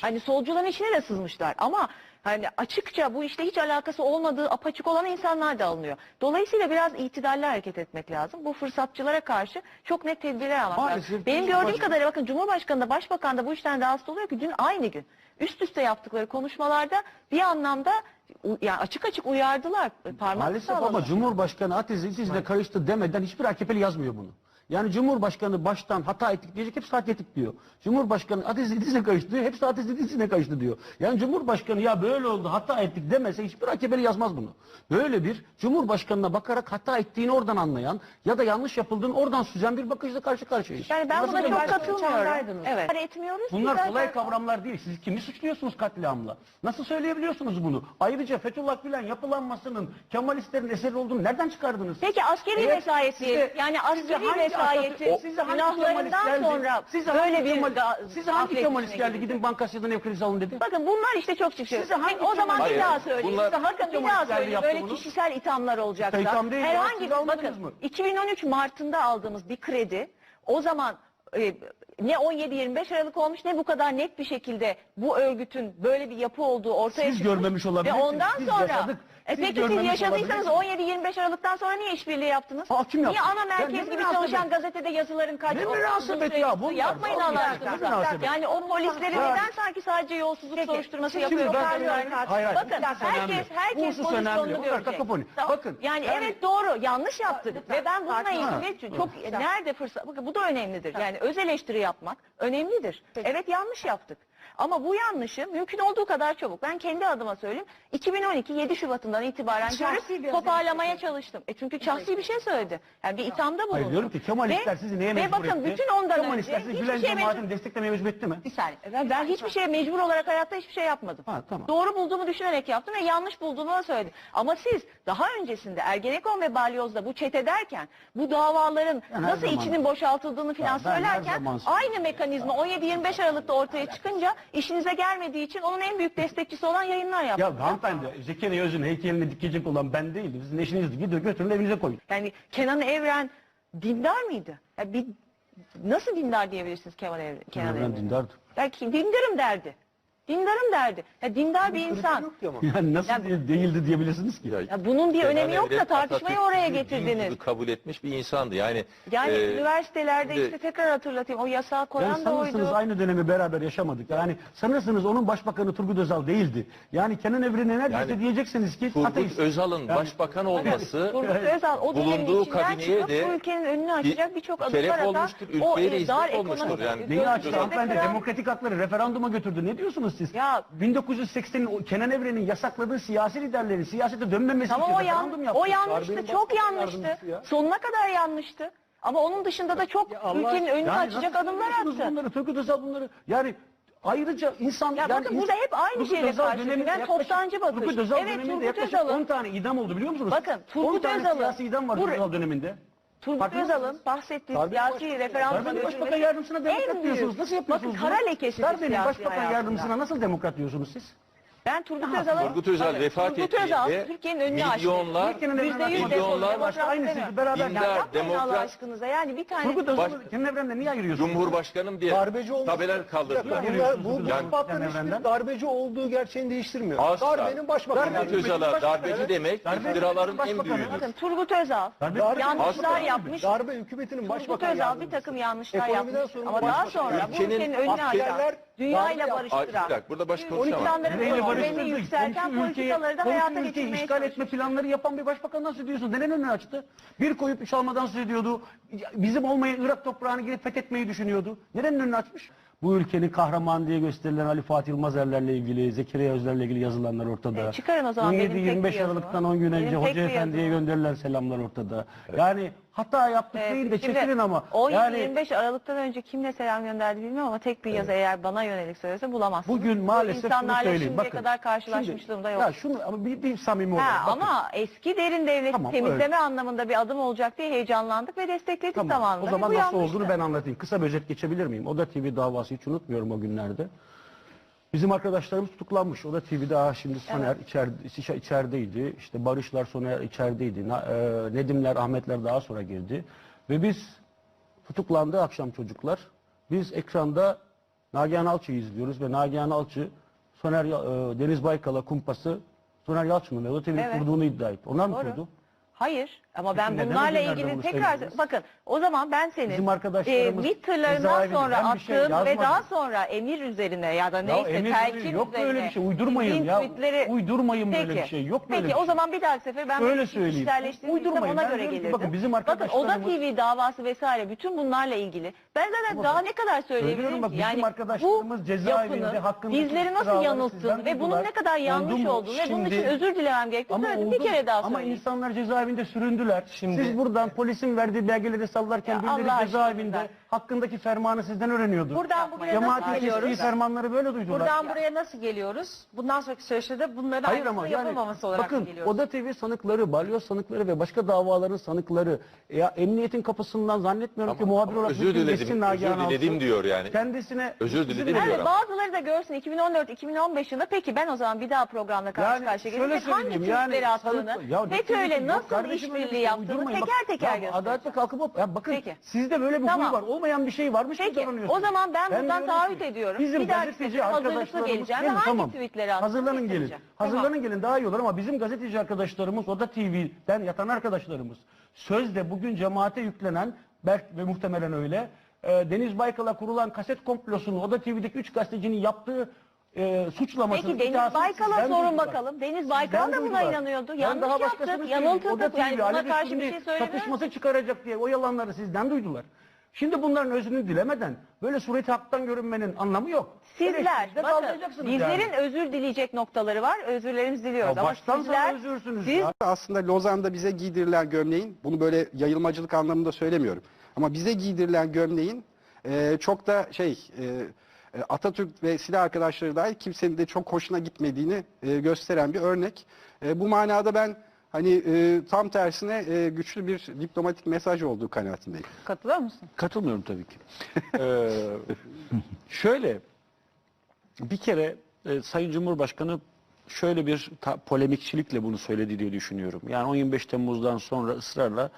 Hani solcuların içine de sızmışlar ama hani açıkça bu işte hiç alakası olmadığı apaçık olan insanlar da alınıyor. Dolayısıyla biraz itidalli hareket etmek lazım. Bu fırsatçılara karşı çok net tedbirler almak lazım. Benim gördüğüm kadarıyla bakın Cumhurbaşkanı da Başbakan da bu işten rahatsız oluyor ki dün aynı gün üst üste yaptıkları konuşmalarda bir anlamda yani açık açık uyardılar. Parmak Maalesef ama Cumhurbaşkanı ateizle sizle karıştı demeden hiçbir AKP'li yazmıyor bunu. Yani Cumhurbaşkanı baştan hata ettik diyecek hepsi hak ettik diyor. Cumhurbaşkanı ateist idizle karıştı diyor. Hepsi ateist idizle karıştı diyor. Yani Cumhurbaşkanı ya böyle oldu hata ettik demese hiçbir AKP'li yazmaz bunu. Böyle bir Cumhurbaşkanına bakarak hata ettiğini oradan anlayan ya da yanlış yapıldığını oradan süzen bir bakışla karşı karşıyayız. Yani ben Nasıl buna çok katılmıyorum. Evet. Etmiyoruz ki Bunlar zaten. kolay kavramlar değil. Siz kimi suçluyorsunuz katliamla? Nasıl söyleyebiliyorsunuz bunu? Ayrıca Fethullah Gülen yapılanmasının Kemalistlerin eseri olduğunu nereden çıkardınız? Peki askeri vesayet. Yani askeri hangi size hangi günahlarından sonra size böyle hangi bir size hangi Kemalist geldi gidin Bankasya'dan ev krizi alın dedi? Bakın bunlar işte çok çıkıyor. Size hangi o zaman bir daha söyleyeyim. bunlar- Bakın bir Kemal daha söyleyeyim. Böyle kişisel ithamlar olacaksa. İtham değil Herhangi siz almadınız bakın mı? 2013 Mart'ında aldığımız bir kredi o zaman e, ne 17-25 Aralık olmuş ne bu kadar net bir şekilde bu örgütün böyle bir yapı olduğu ortaya Siz çıkmış. görmemiş Ve olabilirsiniz. ondan Biz sonra yaşadık. E Siz peki siz görmemiş yaşadıysanız olabilirsiniz. 17-25 Aralık'tan sonra niye işbirliği yaptınız? Aa, kim yaptı? Niye ana Ya merkez ne gibi münasebet? çalışan gazetede yazıların kaç Ne münasebet ya, bunlar Yapmayın Allah gerçekten, aşkına. münasebet? Yani o polisleri Ya- neden sanki sadece yolsuzluk soruşturması Şimdi yapıyor? ben- Hayır, Hayır, hayır. Bakın Bu husus önemli. herkes Bu herkes husus önemli. pozisyonunu Bunlar görecek. kakafoni. Bakın, Yani, yani- evet doğru yanlış yaptık ve ben bununla Tartışma. ilgili çok nerede fırsat bakın bu da önemlidir. Yani öz eleştiri yapmak önemlidir. Evet yanlış yaptık. Ama bu yanlışı mümkün olduğu kadar çabuk. Ben kendi adıma söyleyeyim. 2012 7 Şubat'ından itibaren görüp toparlamaya çalıştım. E çünkü şahsi bir şey söyledi. Yani bir ithamda bulundu. Hayır diyorum ki Kemalistler Ve- sizi neye Ve mecbur etti? bakın bütün ondan önce hiçbir Gülen şeye mecbur cemaatini desteklemeye mecbur etti mi? bir saniye. Ben, ben hiçbir şeye mecbur olarak hayatta hiçbir şey yapmadım. Ha, tamam. Doğru bulduğumu düşünerek yaptım ve yanlış bulduğumu da söyledim. Ama siz daha öncesinde Ergenekon ve Balyoz'da bu çete derken bu davaların Ben nasıl zaman- içinin boşaltıldığını her söylerken aynı mekanizma 17-25 Aralık'ta ortaya çıkınca işinize gelmediği için onun en büyük destekçisi olan yayınlar yaptım. Ya hanımefendi Zekeriya Öz'ün heykelini dikecek olan ben değildim. Sizin eşinizdi. Gidin götürün evinize koyun. Yani Kenan Evren dindar mıydı? Ya bir, nasıl dindar diyebilirsiniz Kenan Evren? Kenan Ben Evren'e? dindardım. Belki dindarım derdi. Dindarım derdi. Ya dindar bir insan. Yani nasıl Ya- diye- değildi diyebilirsiniz ki? Ya bunun bir önemi yok da tartışmayı oraya din getirdiniz. kabul etmiş bir insandı. Yani Yani e, üniversitelerde şimdi- işte tekrar hatırlatayım o yasağı Yani koyan da sanırsınız oydu. aynı dönemi beraber yaşamadık. Yani sanırsınız onun başbakanı Turgut Özal değildi. Yani Kenan Evren'e neredeyse Yani diyeceksiniz ki Turgut ateist. Özal'ın Yani- başbakan olması Turgut Özal o dönemin bulunduğu içinden kabineye çıkıp de bu ülkenin önünü açacak birçok şeref atan olmuştur, o ülkeye de e, dar hizmet olmuştur. ekonomik Yani Neyi açtı gözlemde hanımefendi? Demokratik hakları referanduma götürdü. Ne diyorsunuz siz? Ya 1980'in o Kenan Evren'in yasakladığı siyasi liderlerin siyasete dönmemesi Tamam için o, yan, o yanlıştı, çok yanlıştı. ya. Sonuna kadar yanlıştı. Ama onun dışında da çok Ya Allah ülkenin önünü yani açacak adımlar attı. Bunları, Turgut Özal bunları yani ayrıca insan... Ya yani bakın burada hep aynı şeyle Özal karşılaşıyor. toptancı bakış. Turgut Özal Evet, döneminde Turgut yaklaşık Özal'ın- 10 tane idam oldu biliyor musunuz? Bakın, 10 Turgut tane Özal'ın- siyasi idam var Turgut Özal döneminde. Turgut Özal'ın mısınız? bahsettiği Darbe siyasi başbakan- referanduma Darbenin başbakan yardımcısına demokrat diyorsunuz. Nasıl yapıyorsunuz Bakın kara bunu? lekesidir Darbenin siyasi başbakan hayatında. yardımcısına nasıl demokrat diyorsunuz siz? Ben Turgut Özal'ın Turgut Özal vefat Turgut Özal ettiğinde Türkiye'nin önünü açtı. milyonlar, Kenan Evren'le Yüzde yüz milyonlar demokrat başka aynı demiyorum. sizi beraber Ya Dindar, yapmayın Allah demokrat- aşkınıza yani bir tane Turgut Baş- Özal'ı Kenan Evren'le niye ayırıyorsunuz? Cumhurbaşkanım diye Darbeci olması tabeler kaldırdılar. Bunlar, bu, bu Yani- Evrenden. hiçbir darbeci olduğu gerçeğini değiştirmiyor. Asla. Darbenin başbakanı. Darbe- Turgut Özal'a darbeci demek Darbe- iftiraların en Başbakanı. büyüğüdür. Bakın Turgut Özal Darbe- Darbe- yanlışlar Asla. yapmış. Darbe hükümetinin Turgut başbakanı. Özal bir takım yanlışlar Ekonomiden yapmış. sorumlu Ama daha başbakan. sonra bu Ülkenin ülkenin önünü açan, askerler dünyayla darbe Ay, bir barıştıran, dakika burada baş bu konuşamam. Ekonomilerini barıştırdık? yükselten Komşu ülkeyi, politikaları da komşu hayata ülkeyi geçirmeye işgal etme planları yapan bir başbakandan söz ediyorsunuz. Neden önünü açtı? Bir koyup üç almadan söz ediyordu. Bizim olmayan Irak toprağını girip fethetmeyi düşünüyordu. Neden önünü açmış? Bu ülkenin kahraman diye gösterilen Ali Fatih Yılmazerlerle ilgili, Zekeriya Özler'le ilgili yazılanlar ortada. E, çıkarın o zaman benim tek bir 17-25 yazımı. Aralık'tan 10 gün Benim önce tek Hoca bir Efendi'ye yazımı. gönderilen selamlar ortada. Yani hata yaptık Evet, değil de şimdi çekilin ama. 17-25 yani Aralık'tan önce kimle selam gönderdi bilmiyorum ama tek bir yazı eğer bana yönelik söylese bulamazsınız. bugün Bu maalesef şunu insanlarla söyleyeyim. şimdiye Bakın, kadar karşılaşmışlığım da yok. Ya şunu ama bir, bir samimi olalım. Ha, Bakın. ama eski derin devleti Tamam, temizleme öyle. anlamında bir adım olacak diye heyecanlandık ve destekledik Tamam. zamanında. O Ve zaman bu nasıl yanlıştı. olduğunu ben anlatayım. Kısa bir özet geçebilir miyim? Oda TV davası hiç unutmuyorum o günlerde. Bizim arkadaşlarımız tutuklanmış. Oda TV'de ah şimdi Soner içeride, içerideydi. İşte Barışlar Soner içerideydi. Na- e, Nedimler, Ahmetler daha sonra girdi. Ve biz tutuklandı akşam çocuklar. Biz ekranda Nagihan Alçı'yı izliyoruz ve Nagihan Alçı Soner e, Deniz Baykal'a kumpası Soner Yalçın'ın ve OTV'nin Evet. kurduğunu iddia etti. Onlar mı Doğru. kurdu? Hayır ama ben Peki neden bunlarla ilgili bunu tekrar bakın o zaman ben senin Bizim arkadaşlarımız e, cezaevinde sonra ben bir şey attığım ve yazmadım. daha sonra emir üzerine ya da neyse emir telkin yok üzerine böyle bir şey. Uydurmayın ya. tweetleri- Uydurmayın böyle Peki. bir şey. Yok böyle Peki bir şey. o zaman bir dahaki sefer ben Öyle söyleyeyim. Uydurmayın. ona Ben göre diyorum ki, gelirdim. bakın bizim Oda arkadaşlarımız- TV davası vesaire bütün bunlarla ilgili. Ben zaten Ama daha ne kadar söyleyebilirim söylüyorum bak, ki? bizim Yani arkadaşlarımız bu cezaevinde yapının hakkındaki bizleri nasıl iftiraları yanılttığını sizden ve bunun duydular. ne kadar yanlış mu? olduğunu ve bunun için Şimdi- özür dilemem gerektiğini söyledim. Bir oldu. kere daha Ama söyleyeyim. insanlar cezaevinde süründüler. Siz buradan polisin verdiği belgeleri sallarken Ya birileri cezaevinde. Hakkındaki fermanı sizden öğreniyordu. Buradan buraya nasıl geliyoruz? fermanları böyle duydular. Buradan buraya nasıl geliyoruz? Bundan sonraki süreçte de bunların Hayır aynısını ama yani yapılmaması olarak bakın geliyoruz. Oda TV sanıkları, balyoz sanıkları ve başka davaların sanıkları ya emniyetin kapısından zannetmiyorum ki Ama- muhabir ama olarak özür mümkün diledim, geçsin özür diledim diyor yani. Kendisine Özür diledim diyor Evet ama. bazıları da görsün 2014-2015 yılında peki ben o zaman bir daha programda karşı Yani karşıya şöyle gelince hangi söyleyeyim, yani tweetleri attığını, sanık- Ya FETÖ'yle yok nasıl kardeşim öyle bir işbirliği şey, yaptığını uydurmayın. teker Bak, teker ya. Adalet kalkıp ya bakın Peki. sizde böyle bir Tamam. huy var. Olmayan bir şey varmış Peki, davranıyorsunuz. o zaman ben buradan diyorum taahhüt ediyorum. Bizim Bir gazeteci arkadaşlarımız geleceğim Gelin, hangi tamam. tweetleri Hazırlanın gelin. göstereceğim. Hazırlanın Tamam. gelin daha iyi olur ama bizim gazeteci arkadaşlarımız Oda TV'den yatan arkadaşlarımız sözde bugün cemaate yüklenen Berk ve muhtemelen öyle e, Deniz Baykal'a kurulan kaset komplosunu Oda TV'deki 3 gazetecinin yaptığı e, suçlamasını Peki Deniz Baykal'a sorun duydular. bakalım. Deniz Baykal da buna inanıyordu. Ben Yanlış daha yaptık, yanıltıldık. Yani buna karşı bir şey söylemiyorum. Çatışması çıkaracak diye o yalanları sizden duydular. Şimdi bunların özünü dilemeden böyle sureti haktan görünmenin anlamı yok. Sizler, Eleştiride bakın kaldıracaksınız bizlerin yani. özür dileyecek noktaları var. Özürlerimizi diliyoruz. Ya Ama baştan sona sizler, özürsünüz siz ya. Aslında Lozan'da bize giydirilen gömleğin, bunu böyle yayılmacılık anlamında söylemiyorum. Ama bize giydirilen gömleğin e, çok da şey e, e, Atatürk ve silah arkadaşları dahil kimsenin de çok hoşuna gitmediğini e, gösteren bir örnek. E, bu manada ben hani e, tam tersine e, güçlü bir diplomatik mesaj olduğu kanaatindeyim. katılıyor musun? Katılmıyorum tabii ki. Ee, şöyle bir kere e, Sayın Cumhurbaşkanı şöyle bir ta- polemikçilikle bunu söyledi diye düşünüyorum. Yani 10-25 Temmuz'dan sonra ısrarla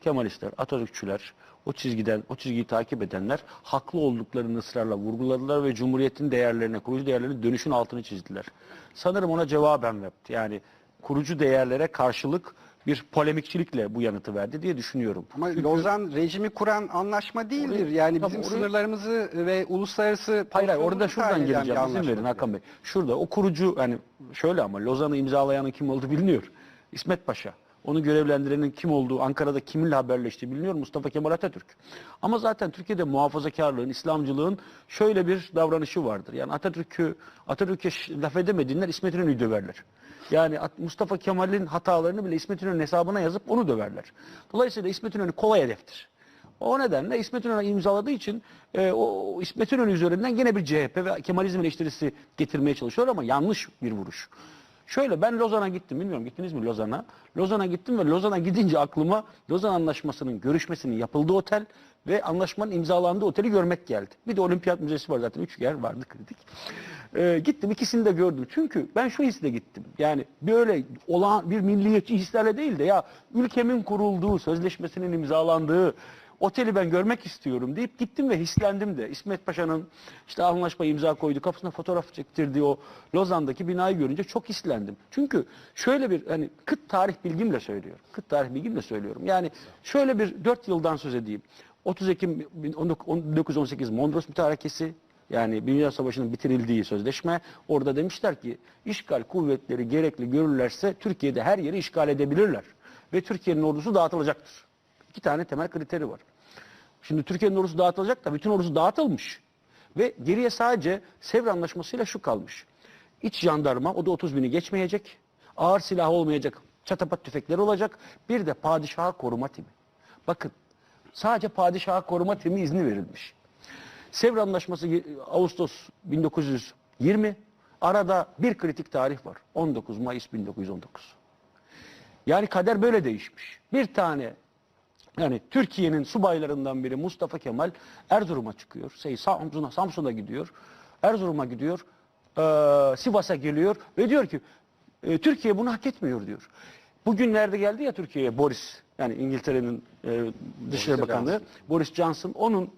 Kemalistler, Atatürkçüler, o çizgiden, o çizgiyi takip edenler haklı olduklarını ısrarla vurguladılar ve Cumhuriyet'in değerlerine, kurucu değerlerine dönüşün altını çizdiler. Sanırım ona cevaben yaptı. Yani kurucu değerlere karşılık bir polemikçilikle bu yanıtı verdi diye düşünüyorum. Ama Lozan rejimi kuran anlaşma değildir. Yani Tabii bizim oraya- sınırlarımızı ve uluslararası Hayır hayır orada şuradan geleceğim. İzin verin Hakan Bey. Şurada o kurucu hani şöyle ama Lozan'ı imzalayanın kim olduğu biliniyor. İsmet Paşa. Onu görevlendirenin kim olduğu, Ankara'da kiminle haberleştiği biliniyor Mustafa Kemal Atatürk. Ama zaten Türkiye'de muhafazakarlığın, İslamcılığın şöyle bir davranışı vardır. Yani Atatürk'ü Atatürk'e laf edemediğinden İsmet İnönü'yü döverler. Yani Mustafa Kemal'in hatalarını bile İsmet İnönü'nün hesabına yazıp onu döverler. Dolayısıyla İsmet İnönü kolay hedeftir. O nedenle İsmet İnönü imzaladığı için e, o İsmet İnönü üzerinden gene bir CHP ve Kemalizm eleştirisi getirmeye çalışıyor ama yanlış bir vuruş. Şöyle ben Lozan'a gittim. Bilmiyorum gittiniz mi Lozan'a? Lozan'a gittim ve Lozan'a gidince aklıma Lozan Anlaşması'nın görüşmesinin yapıldığı otel ve anlaşmanın imzalandığı oteli görmek geldi. Bir de Olimpiyat Müzesi var zaten. Üç yer vardı kritik. Ee, gittim ikisini de gördüm. Çünkü ben şu hisle gittim. Yani böyle olan bir milliyetçi hislerle değil de ya ülkemin kurulduğu, sözleşmesinin imzalandığı oteli ben görmek istiyorum deyip gittim ve hislendim de. İsmet Paşa'nın işte anlaşma imza koydu, kapısına fotoğraf çektirdiği o Lozan'daki binayı görünce çok hislendim. Çünkü şöyle bir hani kıt tarih bilgimle söylüyorum. Kıt tarih bilgimle söylüyorum. Yani şöyle bir 4 yıldan söz edeyim. 30 Ekim 1918 Mondros Mütarekesi yani Dünya Savaşı'nın bitirildiği sözleşme orada demişler ki işgal kuvvetleri gerekli görürlerse Türkiye'de her yeri işgal edebilirler ve Türkiye'nin ordusu dağıtılacaktır. İki tane temel kriteri var. Şimdi Türkiye'nin ordusu dağıtılacak da bütün ordusu dağıtılmış. Ve geriye sadece Sevr Anlaşması'yla şu kalmış. İç jandarma o da 30 bini geçmeyecek. Ağır silah olmayacak. Çatapat tüfekleri olacak. Bir de padişaha koruma timi. Bakın sadece padişaha koruma timi izni verilmiş. Sevr Anlaşması Ağustos 1920. Arada bir kritik tarih var. 19 Mayıs 1919. Yani kader böyle değişmiş. Bir tane yani Türkiye'nin subaylarından biri Mustafa Kemal Erzurum'a çıkıyor. Şey, Samsun'a, Samsun'a gidiyor. Erzurum'a gidiyor. eee, Sivas'a geliyor ve diyor ki e, Türkiye bunu hak etmiyor diyor. Bugünlerde geldi ya Türkiye'ye Boris yani İngiltere'nin e, Dışişleri Bakanı Boris Johnson onun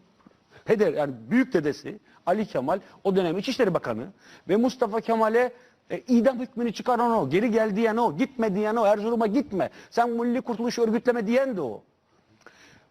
Heder yani büyük dedesi Ali Kemal o dönem İçişleri Bakanı ve Mustafa Kemal'e e, idam hükmünü çıkaran o, geri gel diyen o, gitme diyen o, Erzurum'a gitme. Sen Milli Kurtuluş örgütleme diyen de o.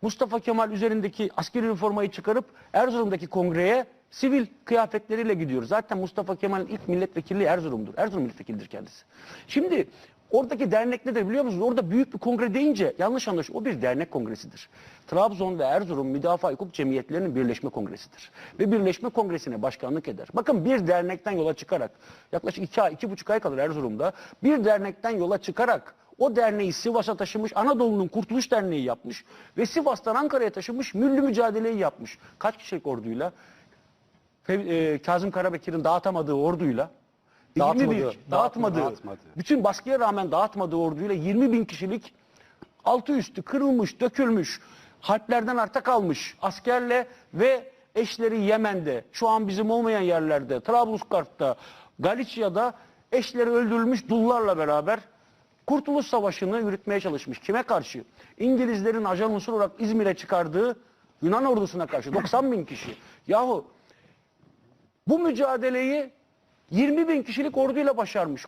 Mustafa Kemal üzerindeki askeri üniformayı çıkarıp Erzurum'daki kongreye sivil kıyafetleriyle gidiyor. Zaten Mustafa Kemal'in ilk milletvekilliği Erzurum'dur. Erzurum milletvekilidir kendisi. Şimdi oradaki dernek nedir biliyor musunuz? Orada büyük bir kongre deyince yanlış anlaşılıyor. O bir dernek kongresidir. Trabzon ve Erzurum Müdafaa Hukuk Cemiyetlerinin birleşme kongresidir. Ve birleşme kongresine başkanlık eder. Bakın bir dernekten yola çıkarak yaklaşık iki ay, iki buçuk ay kadar Erzurum'da bir dernekten yola çıkarak o derneği Sivas'a taşımış, Anadolu'nun Kurtuluş Derneği yapmış ve Sivas'tan Ankara'ya taşımış, milli mücadeleyi yapmış. Kaç kişilik orduyla? E, Kazım Karabekir'in dağıtamadığı orduyla, Dağıtmadığı, 20 bin, dağıtmadı, dağıtmadığı, dağıtmadı. bütün baskıya rağmen dağıtmadığı orduyla 20 bin kişilik altı üstü kırılmış, dökülmüş, harplerden arta kalmış askerle ve eşleri Yemen'de, şu an bizim olmayan yerlerde, Trablusgarp'ta, Galicia'da eşleri öldürülmüş dullarla beraber Kurtuluş Savaşı'nı yürütmeye çalışmış. Kime karşı? İngilizlerin ajan unsur olarak İzmir'e çıkardığı Yunan ordusuna karşı 90 bin kişi. Yahu bu mücadeleyi 20 bin kişilik orduyla başarmış.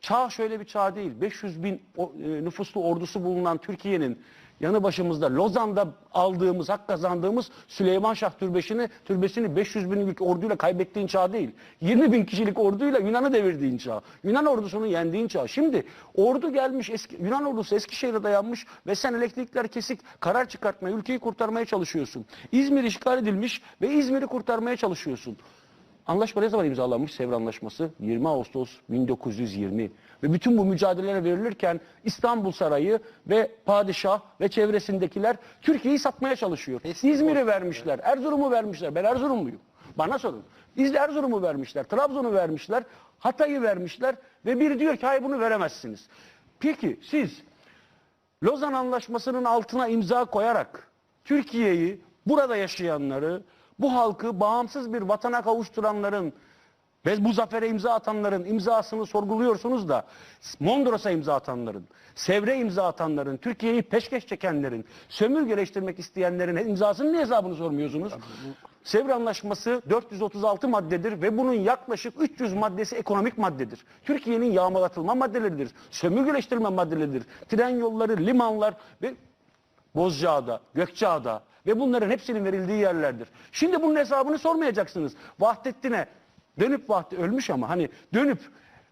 Çağ şöyle bir çağ değil. 500 bin e, nüfuslu ordusu bulunan Türkiye'nin yanı başımızda Lozan'da aldığımız, hak kazandığımız Süleyman Şah türbesini, türbesini 500 binlik orduyla kaybettiğin çağ değil. 20 bin kişilik orduyla Yunan'ı devirdiğin çağ. Yunan ordusunu yendiğin çağ. Şimdi ordu gelmiş, eski, Yunan ordusu Eskişehir'e dayanmış ve sen elektrikler kesik karar çıkartmaya, ülkeyi kurtarmaya çalışıyorsun. İzmir işgal edilmiş ve İzmir'i kurtarmaya çalışıyorsun. Anlaşma ne zaman imzalanmış? Sevr Anlaşması 20 Ağustos 1920. Ve bütün bu mücadelelere verilirken İstanbul Sarayı ve padişah ve çevresindekiler Türkiye'yi satmaya çalışıyor. İzmir'i vermişler, Erzurum'u vermişler. Ben Erzurumluyum. Bana sorun. İzle Erzurum'u vermişler, Trabzon'u vermişler, Hatay'ı vermişler ve biri diyor ki hayır bunu veremezsiniz. Peki siz Lozan Anlaşması'nın altına imza koyarak Türkiye'yi, burada yaşayanları, bu halkı bağımsız bir vatana kavuşturanların ve bu zafere imza atanların imzasını sorguluyorsunuz da Mondros'a imza atanların, Sevr'e imza atanların, Türkiye'yi peşkeş çekenlerin, sömürgeleştirmek isteyenlerin imzasının niye hesabını sormuyorsunuz? Sevr Anlaşması 436 maddedir ve bunun yaklaşık 300 maddesi ekonomik maddedir. Türkiye'nin yağmalatılma maddeleridir, sömürgeleştirme maddeleridir. Tren yolları, limanlar ve Bozcaada, Gökçeada ve bunların hepsinin verildiği yerlerdir. Şimdi bunun hesabını sormayacaksınız. Vahdettin'e dönüp Vahdet ölmüş ama hani dönüp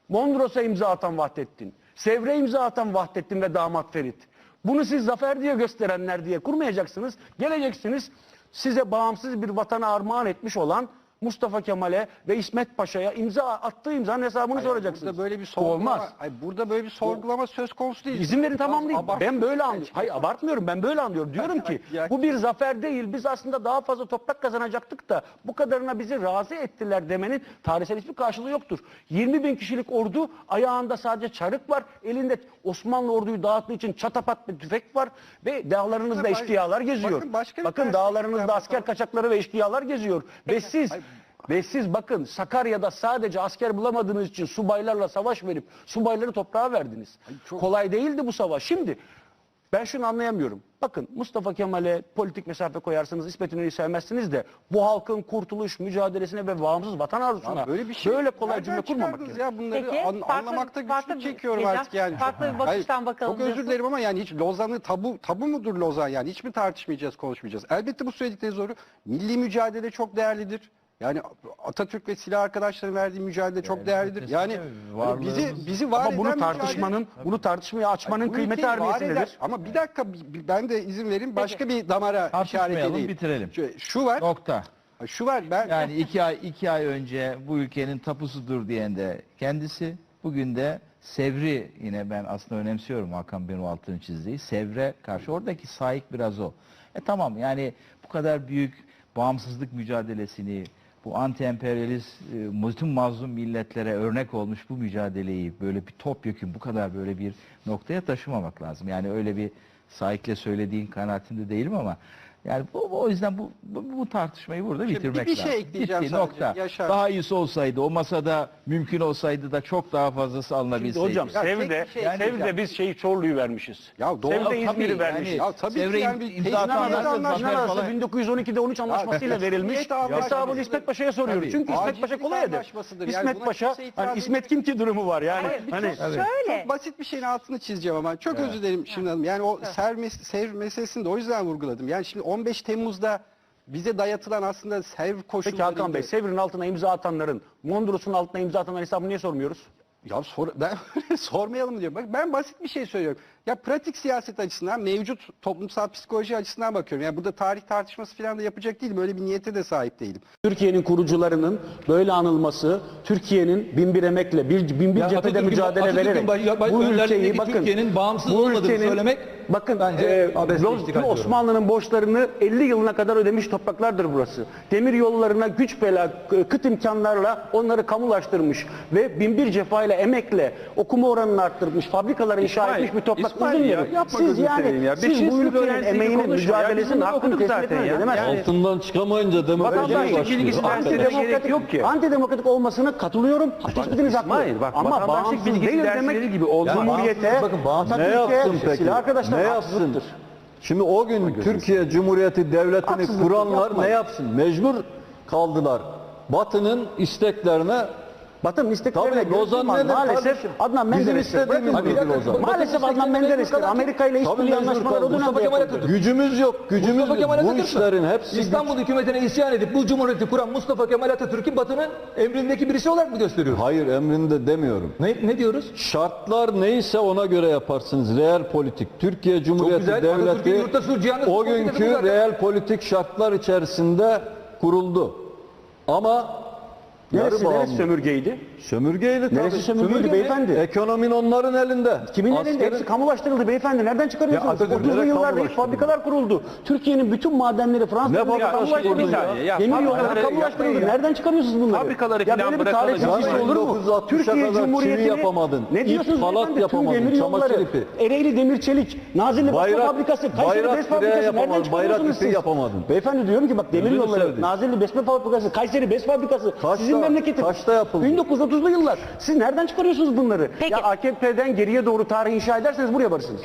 Mondros'a imza atan Vahdettin, Sevr'e imza atan Vahdettin ve damat Ferit. Bunu siz zafer diye gösterenler diye kurmayacaksınız. Geleceksiniz size bağımsız bir vatana armağan etmiş olan Mustafa Kemal'e ve İsmet Paşa'ya imza attığı imzanın hesabını soracaksınız. Burada böyle bir sorgulama, olmaz. Ay, burada böyle bir sorgulama söz konusu değil. İzin verin tamam Biraz değil. abart- Ben böyle anlıyorum. Hayır abartmıyorum ben böyle anlıyorum. Diyorum ki bu bir zafer değil. Biz aslında daha fazla toprak kazanacaktık da bu kadarına bizi razı ettiler demenin tarihsel hiçbir karşılığı yoktur. 20 bin kişilik ordu ayağında sadece çarık var. Elinde Osmanlı orduyu dağıttığı için çatapat bir tüfek var ve dağlarınızda eşkıyalar geziyor. bakın başka bir Bakın dağlarınızda asker kaçakları ve eşkıyalar geziyor. Ve siz ve siz bakın Sakarya'da sadece asker bulamadığınız için subaylarla savaş verip subayları toprağa verdiniz. çok- Kolay değildi bu savaş. Şimdi ben şunu anlayamıyorum. Bakın Mustafa Kemal'e politik mesafe koyarsınız, İsmet İnönü'yü sevmezsiniz de bu halkın kurtuluş mücadelesine ve bağımsız vatan arzusuna Ya böyle bir şey. böyle kolay cümle kurmamak gerekiyor. Ya bunları Peki, an- farklı- anlamakta farklı güçlük bir- çekiyorum Gülcan, artık yani. farklı bir Hayır, bakıştan bakalım Çok özür dilerim ama yani hiç Lozan'ı tabu tabu mudur Lozan yani hiç mi tartışmayacağız, konuşmayacağız? Elbette bu söyledikleri doğru. Milli mücadele çok değerlidir. Yani Atatürk ve silah arkadaşların verdiği mücadele çok değerlidir. Yani hani bizi bizi var Ama bunu eden tartışmanın, bunu tartışmaya açmanın Bu kıymeti ülkeyi var harbiyesi eder. nedir? Ama bir dakika ben de izin verin başka bir damara işaret Tartışmayalım, edeyim. bitirelim. Şu, şu var. Nokta. Şu var ben Yani iki ay iki ay önce bu ülkenin tapusudur diyen de kendisi. Bugün de Sevri yine ben aslında önemsiyorum Hakan benim altını çizdiği. Sevre karşı oradaki sahip biraz o. E tamam yani bu kadar büyük bağımsızlık mücadelesini bu anti-emperyalist e, bütün mazlum milletlere örnek olmuş bu mücadeleyi böyle bir topyekun bu kadar böyle bir noktaya taşımamak lazım. Yani öyle bir sahikle söylediğin kanaatinde değilim ama Yani bu, bu- o yüzden bu, bu, bu tartışmayı burada Şimdi bitirmek bir şey lazım. ekleyeceğim Bitti, sadece. nokta. Yaşar. Daha iyisi olsaydı o masada mümkün olsaydı da çok daha fazlası alınabilseydi. hocam Ya tek Sevde, bir şey Sevde ekleyeceğim. biz şeyi Çorlu'yu vermişiz. Ya doğru. Sevde İzmir'i vermişiz. Ya tabii ki Çevre yani bir imza tezgah atanlar- anlaşması- Anlaşma Zafer arası falan. 1912'de 13 anlaşmasıyla verilmiş. Hesabını İsmet Paşa'ya soruyoruz. Çünkü İsmet Paşa kolay eder. Yani İsmet Paşa, hani İsmet kim ki durumu var yani. Hani Şöyle. Basit bir şeyin altını çizeceğim ama çok özür dilerim şimdi hanım. Yani o ser, meselesini de o yüzden vurguladım. Yani şimdi 15 Temmuz'da bize dayatılan aslında sev koşulları... Peki Hakan Bey, Sevr'in altına imza atanların, Mondros'un altına imza atanların hesabını niye sormuyoruz? Ya sor, ben sormayalım diyorum. Bak ben basit bir şey söylüyorum. Ya pratik siyaset açısından, mevcut toplumsal psikoloji açısından bakıyorum. Yani burada tarih tartışması falan da yapacak değilim. Öyle bir niyete de sahip değilim. Türkiye'nin kurucularının böyle anılması, Türkiye'nin binbir emekle, bir binbir Ya cephede Atatürk'ün- mücadele Atatürk'ün vererek bu ülkeyi bakın Türkiye'nin bağımsız bu olmadığını ülkenin- söylemek bakın bence e, abesle iştigal. Osmanlı'nın borçlarını 50 yılına kadar ödemiş topraklardır burası. Demir yollarına güç bela, kıt imkanlarla onları kamulaştırmış ve binbir cefayla, emekle okuma oranını arttırmış, fabrikaları inşa İsmail, etmiş bir toprak İsmail uzun ya, yapma Siz gözünü yani seveyim ya. siz Beşinci bu sınıf ülkenin öğrencisi gibi emeğinin, konuşma ya. mücadelesinin hakkını okuduk teslim zaten ya. edemezsiniz. Altından çıkamayınca demokrasi Vatandaşlık başlıyor. bilgisi dersi de gerek Antidemokratik yok ki. Antidemokratik olmasına katılıyorum. Tespitiniz haklı. İsmail, bak, Ama vatandaşlık bağımsız bilgisi değil dersleri demek gibi olmaz. Cumhuriyete, Bağımsız, bakın, bağımsız- ne Atatürk'e, yapsın peki? silah arkadaşlar Ne yapsın? Şimdi o gün Türkiye Cumhuriyeti Devleti'ni Haksızlık kuranlar yapmayın. ne yapsın? Mecbur kaldılar. Batı'nın isteklerine Batı'nın isteklerine Tabii, Lozan nedir Maalesef kardeşim? Adnan Menderes'tir. Bırakın budur bunu. Lozan. Maalesef Adnan Menderes'tir. Amerika ile işbirliği anlaşmaları o dönemde yapıldı. Gücümüz yok. Gücümüz yok. Kemal Bu işlerin hepsi İstanbul hükümetine isyan edip bu cumhuriyeti kuran Mustafa Kemal Atatürk'ü Batı'nın emrindeki birisi olarak mı gösteriyoruz? Hayır emrinde demiyorum. Ne, ne diyoruz? Şartlar neyse ona göre yaparsınız. Real politik. Türkiye Cumhuriyeti güzel. Devleti o günkü real politik şartlar içerisinde kuruldu. Ama yarı Neresi, neresi bağımlı. sömürgeydi? Sömürgeydi tabii. Neresi sömürgeydi Sömürge beyefendi? mi? Ekonomin onların elinde. Kimin elinde? Askerin- Hepsi kamulaştırıldı beyefendi. Nereden çıkarıyorsunuz? Ya Atatürk 30'lu nereye yıllarda ilk kamulaştırıldı? fabrikalar kuruldu. Türkiye'nin bütün madenleri Fransa'da Ne fabrikası kuruldu Bir saniye ya. Demir yolları Fabrikaları kamulaştırıldı. ya. Nereden çıkarıyorsunuz bunları? Fabrikaları ya falan böyle bir bırakalım. talihsizlik Ya olur mu? 1960'a Türkiye kadar çivi Cumhuriyeti'ni yapamadın. ne İp, diyorsunuz halat beyefendi? Tüm yapamadın, demir çamaşır yolları, ipi. Ereğli Demir Çelik, Nazilli Basma Bayrak- Fabrikası, Kayseri bayrak direği Fabrikası nereden yapamadın, bayrak çıkarıyorsunuz ipi siz? yapamadın. Beyefendi diyorum ki bak demir Gözünü yolları, seveyim. Nazilli Besme Fabrikası, Kayseri Bez Fabrikası sizin memleketiniz. kaçta yapıldı? 1930'lu yıllar. Siz nereden çıkarıyorsunuz bunları? Peki. Ya AKP'den geriye doğru tarih inşa ederseniz buraya varırsınız.